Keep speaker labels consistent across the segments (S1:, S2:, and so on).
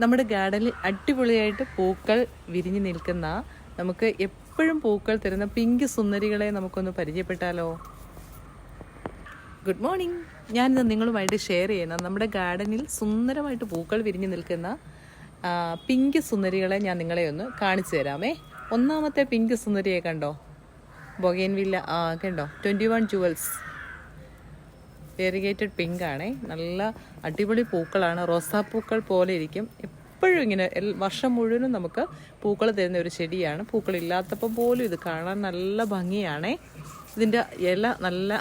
S1: നമ്മുടെ ഗാർഡനിൽ അടിപൊളിയായിട്ട് പൂക്കൾ വിരിഞ്ഞു നിൽക്കുന്ന നമുക്ക് എപ്പോഴും പൂക്കൾ തരുന്ന പിങ്ക് സുന്ദരികളെ നമുക്കൊന്ന് പരിചയപ്പെട്ടാലോ? ഗുഡ് മോർണിംഗ് ഞാനിത് നിങ്ങളുമായിട്ട് ഷെയർ ചെയ്യുന്ന നമ്മുടെ ഗാർഡനിൽ സുന്ദരമായിട്ട് പൂക്കൾ വിരിഞ്ഞു നിൽക്കുന്ന പിങ്ക് സുന്ദരികളെ ഞാൻ നിങ്ങളെ ഒന്ന് കാണിച്ചു തരാമേ. ഒന്നാമത്തെ പിങ്ക് സുന്ദരിയെ കണ്ടോ? ബൊഗേൻവില്ല ആ കണ്ടോ? Twenty one jewels variegated pink ആണേ. നല്ല അടിപൊളി പൂക്കളാണ്. റോസാപ്പൂക്കൾ പോലെ ഇരിക്കും. എപ്പോഴും ഇങ്ങനെ വർഷം മുഴുവനും നമുക്ക് പൂക്കൾ തരുന്ന ഒരു ചെടിയാണ്. പൂക്കൾ ഇല്ലാത്തപ്പോൾ പോലും ഇത് കാണാൻ നല്ല ഭംഗിയാണേ. ഇതിന്റെ ഇല നല്ല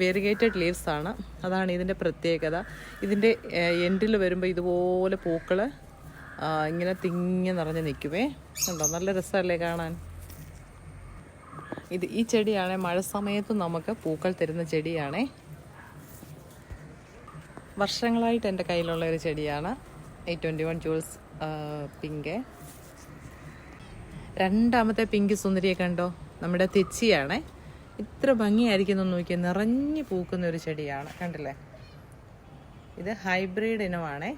S1: വേരിഗേറ്റഡ് ലീവ്സ് ആണ്. അതാണ് ഇതിന്റെ പ്രത്യേകത. ഇതിന്റെ എൻഡിൽ വരുമ്പോൾ ഇതുപോലെ പൂക്കൾ ഇങ്ങനെ തിങ്ങി നിറഞ്ഞ് നിൽക്കുമേ ഉണ്ടോ നല്ല രസമല്ലേ കാണാൻ? ഇത് ഈ ചെടിയാണ്. മഴ സമയത്ത് നമുക്ക് പൂക്കൾ തരുന്ന ചെടിയാണേ. വർഷങ്ങളായിട്ട് എന്റെ കയ്യിലുള്ള ഒരു ചെടിയാണ്. Eight twenty one jewels pink. രണ്ടാമത്തെ പിങ്ക് സുന്ദരിയെ കണ്ടോ? നമ്മുടെ തെച്ചിയാണേ. ഇത്ര ഭംഗിയായിരിക്കുന്നു നോക്കിയാൽ നിറഞ്ഞു പൂക്കുന്ന ഒരു ചെടിയാണ്. കണ്ടില്ലേ? ഇത് ഹൈബ്രിഡ് ഇനമാണേ.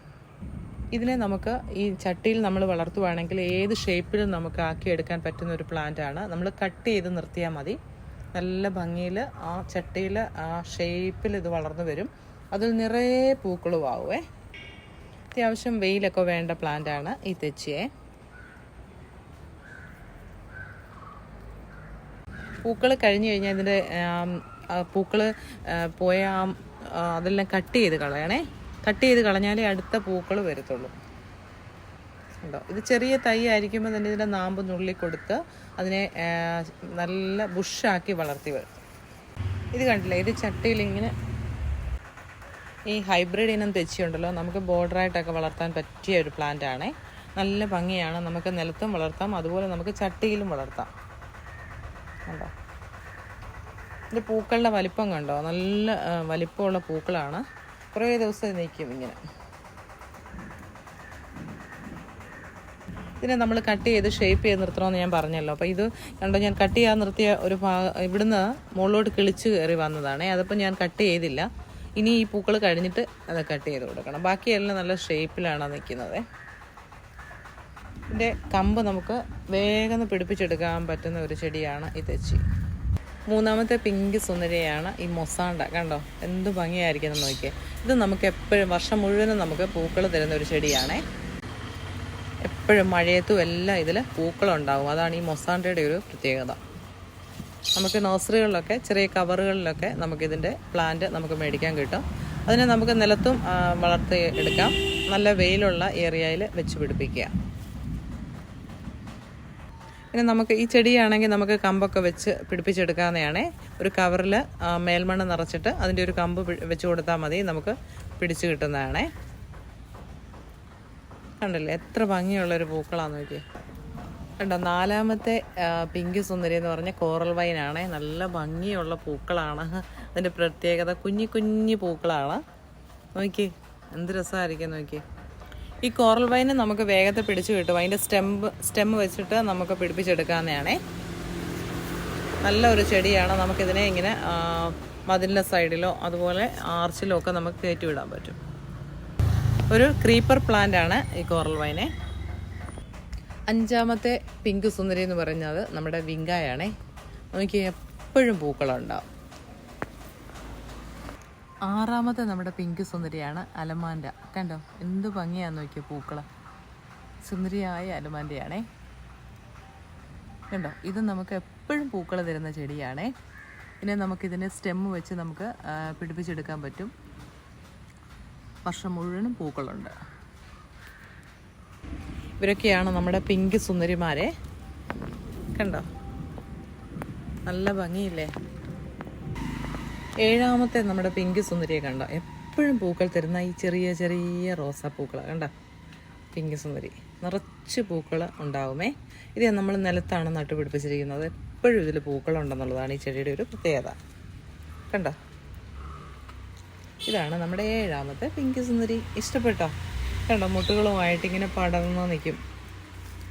S1: ഇതിനെ നമുക്ക് ഈ ചട്ടിയിൽ നമ്മൾ വളർത്തുവാണെങ്കിൽ ഏത് ഷേപ്പിലും നമുക്ക് ആക്കിയെടുക്കാൻ പറ്റുന്ന ഒരു പ്ലാന്റ് ആണ്. നമ്മൾ കട്ട് ചെയ്ത് നിർത്തിയാൽ മതി. നല്ല ഭംഗിയിൽ ആ ചട്ടിയിൽ ആ ഷേപ്പിൽ ഇത് വളർന്നു വരും. അതിൽ നിറയെ പൂക്കളും ആവുമേ അത്യാവശ്യം വെയിലൊക്കെ വേണ്ട പ്ലാന്റ് ആണ് ഈ തെച്ചിയെ. പൂക്കൾ കഴിഞ്ഞു കഴിഞ്ഞാൽ ഇതിന്റെ പൂക്കൾ പോയ അതെല്ലാം കട്ട് ചെയ്ത് കളയണേ. കട്ട് ചെയ്ത് കളഞ്ഞാലേ അടുത്ത പൂക്കൾ വരത്തുള്ളൂ. ഉണ്ടോ ഇത് ചെറിയ തൈ ആയിരിക്കുമ്പോൾ തന്നെ ഇതിന്റെ നാമ്പ് നുള്ളി കൊടുത്ത് അതിനെ നല്ല ബുഷാക്കി വളർത്തി വരും ഇത് കണ്ടില്ലേ? ഇത് ചട്ടിയിൽ ഇങ്ങനെ ഈ ഹൈബ്രിഡ് ഇനം തെച്ചിയുണ്ടല്ലോ നമുക്ക് ബോർഡറായിട്ടൊക്കെ വളർത്താൻ പറ്റിയ ഒരു പ്ലാന്റ് ആണേ. നല്ല ഭംഗിയാണ്. നമുക്ക് നിലത്തും വളർത്താം. അതുപോലെ നമുക്ക് ചട്ടിയിലും വളർത്താം. കണ്ടോ? ഇത് പൂക്കളുടെ വലിപ്പം കണ്ടോ? നല്ല വലിപ്പമുള്ള പൂക്കളാണ്. കുറേ ദിവസം നിൽക്കും ഇങ്ങനെ. ഇതിനെ നമ്മൾ കട്ട് ചെയ്ത് ഷേപ്പ് ചെയ്ത് നിർത്തണമെന്ന് ഞാൻ പറഞ്ഞല്ലോ. അപ്പോൾ ഇത് കണ്ടോ ഞാൻ കട്ട് ചെയ്യാൻ നിർത്തിയ ഒരു ഭാഗം ഇവിടുന്ന് മുകളിലോട്ട് കിളിച്ച് കയറി വന്നതാണേ. അതിപ്പോൾ ഞാൻ കട്ട് ചെയ്തില്ല. ഇനി ഈ പൂക്കൾ കഴിഞ്ഞിട്ട് അത് കട്ട് ചെയ്ത് കൊടുക്കണം. ബാക്കിയെല്ലാം നല്ല ഷേപ്പിലാണ് നിൽക്കുന്നത്. ഇതിന്റെ കമ്പ് നമുക്ക് വേഗം പിടിപ്പിച്ചെടുക്കാൻ പറ്റുന്ന ഒരു ചെടിയാണ് ഈ തെച്ചി. മൂന്നാമത്തെ പിങ്ക് സുന്ദരിയാണ് ഈ മൊസാണ്ട. കണ്ടോ? എന്ത് ഭംഗിയായിരിക്കും എന്ന് നോക്കിയേ. ഇത് നമുക്ക് എപ്പോഴും വർഷം മുഴുവനും നമുക്ക് പൂക്കൾ തരുന്ന ഒരു ചെടിയാണേ. എപ്പോഴും മഴയത്തും എല്ലാം ഇതിൽ പൂക്കളുണ്ടാവും. അതാണ് ഈ മൊസാണ്ടയുടെ ഒരു പ്രത്യേകത. നമുക്ക് നഴ്സറികളിലൊക്കെ ചെറിയ കവറുകളിലൊക്കെ നമുക്കിതിന്റെ പ്ലാന്റ് നമുക്ക് മേടിക്കാൻ കിട്ടും. അതിനെ നമുക്ക് നിലത്തും വളർത്തി എടുക്കാം. നല്ല വെയിലുള്ള ഏരിയയിൽ വെച്ച് പിടിപ്പിക്കുക. പിന്നെ നമുക്ക് ഈ ചെടിയാണെങ്കിൽ നമുക്ക് കമ്പൊക്കെ വെച്ച് പിടിപ്പിച്ചെടുക്കാവുന്നതാണ്. ഒരു കവറിൽ മേൽമണ്ണ് നിറച്ചിട്ട് അതിന്റെ ഒരു കമ്പ് വെച്ച് കൊടുത്താൽ മതി. നമുക്ക് പിടിച്ചു കിട്ടുന്നതാണേ. കണ്ടല്ലേ? എത്ര ഭംഗിയുള്ളൊരു പൂക്കളാന്ന് നോക്കി കണ്ടോ നാലാമത്തെ പിങ്ക് സുന്ദരി എന്ന് പറഞ്ഞ കോറൽ വൈനാണേ. നല്ല ഭംഗിയുള്ള പൂക്കളാണ്. അതിന്റെ പ്രത്യേകത കുഞ്ഞി കുഞ്ഞി പൂക്കളാണ്. നോക്കി എന്ത് രസമായിരിക്കും നോക്കി. ഈ കോറൽ വൈന് നമുക്ക് വേഗത്തിൽ പിടിച്ചു കിട്ടും. അതിന്റെ സ്റ്റെമ്പ് സ്റ്റെം വെച്ചിട്ട് നമുക്ക് പിടിപ്പിച്ചെടുക്കാവുന്നതാണേ. നല്ല ഒരു ചെടിയാണ്. നമുക്കിതിനെ ഇങ്ങനെ മതിലിന്റെ സൈഡിലോ അതുപോലെ ആർച്ചിലോ ഒക്കെ നമുക്ക് കയറ്റി വിടാൻ പറ്റും. ഒരു ക്രീപ്പർ പ്ലാന്റ് ആണ് ഈ കോറൽ വൈനെ. അഞ്ചാമത്തെ പിങ്ക് സുന്ദരി എന്ന് പറയുന്നത് നമ്മുടെ വിങ്കായാണേ. നമുക്ക് എപ്പോഴും പൂക്കളുണ്ടാവും. ആറാമത്തെ നമ്മുടെ പിങ്ക് സുന്ദരിയാണ് അലമാന്റെ കണ്ടോ? എന്ത് ഭംഗിയാന്ന് നോക്കിയ പൂക്കൾ സുന്ദരിയായ അലമാന്റെയാണേ കണ്ടോ? ഇത് നമുക്ക് എപ്പോഴും പൂക്കൾ തരുന്ന ചെടിയാണേ. പിന്നെ നമുക്കിതിന്റെ സ്റ്റെമ്മ് വെച്ച് നമുക്ക് പിടിപ്പിച്ചെടുക്കാൻ പറ്റും. വർഷം മുഴുവനും പൂക്കളുണ്ട്. ഇവരൊക്കെയാണ് നമ്മുടെ പിങ്ക് സുന്ദരിമാരെ. കണ്ടോ? നല്ല ഭംഗിയില്ലേ? ഏഴാമത്തെ നമ്മുടെ പിങ്ക് സുന്ദരിയെ കണ്ടോ? എപ്പോഴും പൂക്കൾ തരുന്ന ഈ ചെറിയ ചെറിയ റോസാപ്പൂക്കൾ കണ്ടോ? പിങ്ക് സുന്ദരി. നിറച്ച് പൂക്കൾ ഉണ്ടാവുമേ. ഇത് നമ്മൾ നിലത്താണ് നട്ടുപിടിപ്പിച്ചിരിക്കുന്നത്. എപ്പോഴും ഇതിൽ പൂക്കളുണ്ടെന്നുള്ളതാണ് ഈ ചെടിയുടെ ഒരു പ്രത്യേകത. കണ്ടോ? ഇതാണ് നമ്മുടെ ഏഴാമത്തെ പിങ്ക് സുന്ദരി. ഇഷ്ടപ്പെട്ടോ? കണ്ടോ ഇങ്ങനെ പടർന്ന് നിൽക്കും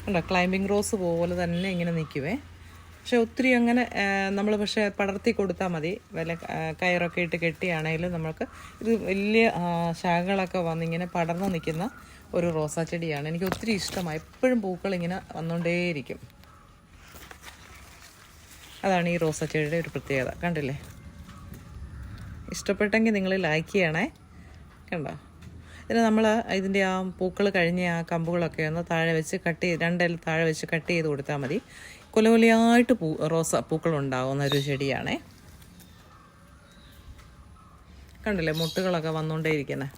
S1: കണ്ടോ? ക്ലൈമ്പിംഗ് റോസ് പോലെ തന്നെ ഇങ്ങനെ നിൽക്കുവേ പക്ഷെ ഒത്തിരി അങ്ങനെ നമ്മൾ പക്ഷേ പടർത്തി കൊടുത്താൽ മതി. വല്ല കയറൊക്കെ ഇട്ട് കെട്ടിയാണെങ്കിലും നമ്മൾക്ക് ഇത് വലിയ ശാഖകളൊക്കെ വന്നിങ്ങനെ പടർന്നു നിൽക്കുന്ന ഒരു റോസാ ചെടിയാണ്. എനിക്ക് ഒത്തിരി ഇഷ്ടമായി എപ്പോഴും പൂക്കൾ ഇങ്ങനെ വന്നുകൊണ്ടേയിരിക്കും അതാണ് ഈ റോസാ ചെടിയുടെ ഒരു പ്രത്യേകത. കണ്ടില്ലേ? ഇഷ്ടപ്പെട്ടെങ്കിൽ നിങ്ങൾ ലൈക്ക് ചെയ്യണേ. കണ്ടോ? ഇതിന് നമ്മൾ ഇതിന്റെ ആ പൂക്കൾ കഴിഞ്ഞ ആ കമ്പുകളൊക്കെ ഒന്ന് താഴെ വെച്ച് കട്ട് ചെയ്ത് രണ്ടിൽ താഴെ വെച്ച് കട്ട് ചെയ്ത് കൊടുത്താൽ മതി. കൊലകൊലയായിട്ട് പൂ റോസ പൂക്കൾ ഉണ്ടാകുന്ന ഒരു ചെടിയാണേ. കണ്ടില്ലേ മുട്ടുകളൊക്കെ വന്നുകൊണ്ടേയിരിക്കുന്നത്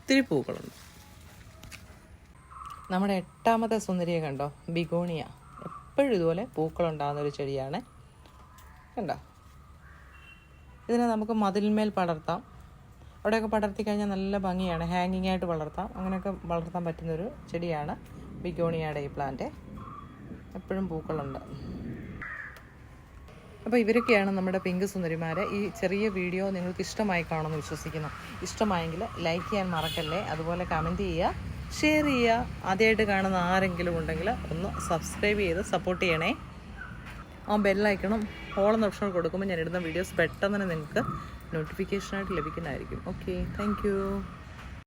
S1: ഒത്തിരി പൂക്കളുണ്ട്. നമ്മുടെ എട്ടാമത്തെ സുന്ദരിയെ കണ്ടോ? ബിഗോണിയ. എപ്പോഴും ഇതുപോലെ പൂക്കളുണ്ടാകുന്ന ഒരു ചെടിയാണ്. കണ്ടോ? ഇതിനെ നമുക്ക് മതിലിന്മേൽ പടർത്താം. അവിടെയൊക്കെ പടർത്തി കഴിഞ്ഞാൽ നല്ല ഭംഗിയാണ്. ഹാങ്ങിങ് ആയിട്ട് വളർത്താം. അങ്ങനെയൊക്കെ വളർത്താൻ പറ്റുന്നൊരു ചെടിയാണ് ബിഗോണിയയുടെ ഈ പ്ലാന്റ് എപ്പോഴും പൂക്കളുണ്ട്. അപ്പോൾ ഇവരൊക്കെയാണ് നമ്മുടെ പിങ്ക് സുന്ദരിമാരെ. ഈ ചെറിയ വീഡിയോ നിങ്ങൾക്ക് ഇഷ്ടമായി കാണുമെന്ന് വിശ്വസിക്കുന്നു. ഇഷ്ടമായെങ്കിൽ ലൈക്ക് ചെയ്യാൻ മറക്കല്ലേ? അതുപോലെ കമന്റ് ചെയ്യുക ഷെയർ ചെയ്യുക. ആദ്യമായിട്ട് കാണുന്ന ആരെങ്കിലും ഉണ്ടെങ്കിൽ ഒന്ന് സബ്സ്ക്രൈബ് ചെയ്ത് സപ്പോർട്ട് ചെയ്യണേ. ആ ബെല്ലൈക്കണം ഓളെന്ന ഓപ്ഷൻ കൊടുക്കുമ്പോൾ ഞാൻ ഇടുന്ന വീഡിയോസ് പെട്ടെന്ന് തന്നെ നിങ്ങൾക്ക് നോട്ടിഫിക്കേഷനായിട്ട് ലഭിക്കുന്നതായിരിക്കും. Okay thank